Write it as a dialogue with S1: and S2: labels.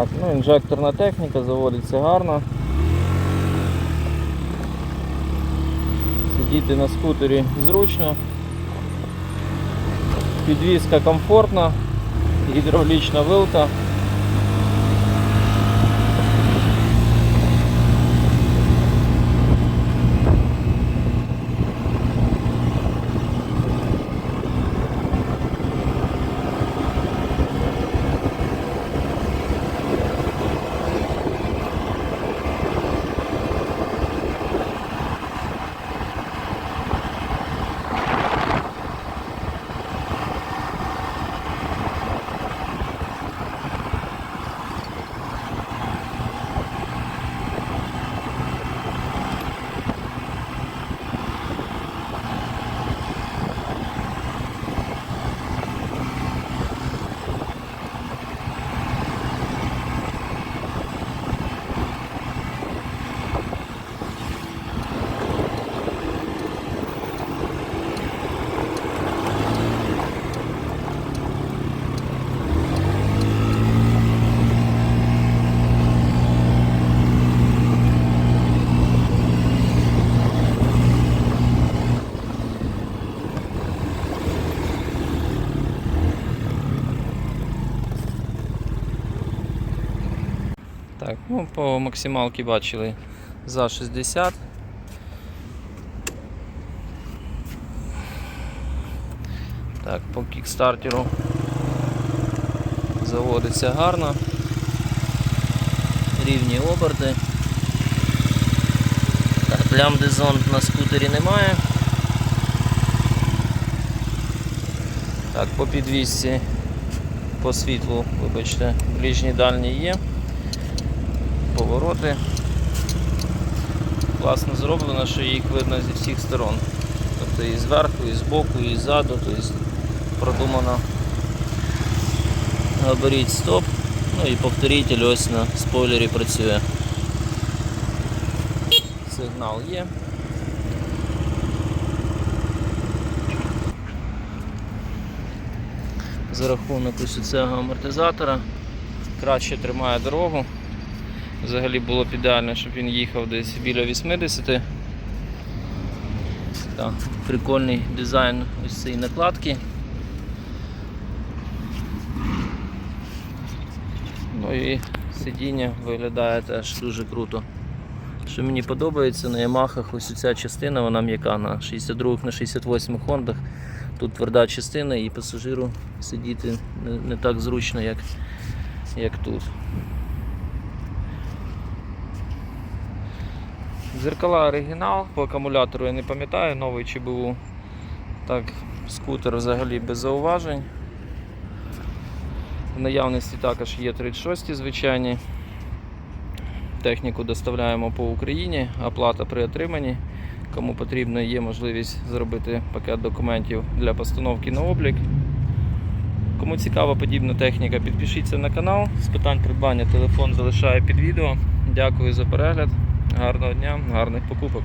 S1: Так, ну інжекторна техніка, заводиться гарно. Сидіти на скутері зручно. Підвізка комфортна, гідравлічна вилка. Так, ну по максималці бачили за 60. Так, по кікстартеру заводиться гарно. Рівні оберти. Лямбди на скутері немає. Так, по підвісці, по світлу, вибачте, ближні дальні є повороти. Класно зроблено, що їх видно зі всіх сторон. Тобто і зверху, і збоку, і ззаду, тобто продумано габарит стоп. Ну і повторитель ось на спойлері працює. Сигнал є. За рахунок ось цього амортизатора краще тримає дорогу. Взагалі було б ідеально, щоб він їхав десь біля 80. Так, прикольний дизайн ось цієї накладки. Ну і сидіння виглядає теж дуже круто. Що мені подобається на Ямахах, ось ця частина, вона м'яка на 62-х, на 68 хондах. Тут тверда частина і пасажиру сидіти не, не так зручно, як, як тут. Зеркала оригінал, по акумулятору я не пам'ятаю, новий чи був. Так, скутер взагалі без зауважень. В наявності також є 36 звичайні. Техніку доставляємо по Україні, оплата при отриманні. Кому потрібно, є можливість зробити пакет документів для постановки на облік. Кому цікава подібна техніка, підпишіться на канал. З питань придбання телефон залишаю під відео. Дякую за перегляд. Гарного дня, гарних покупок.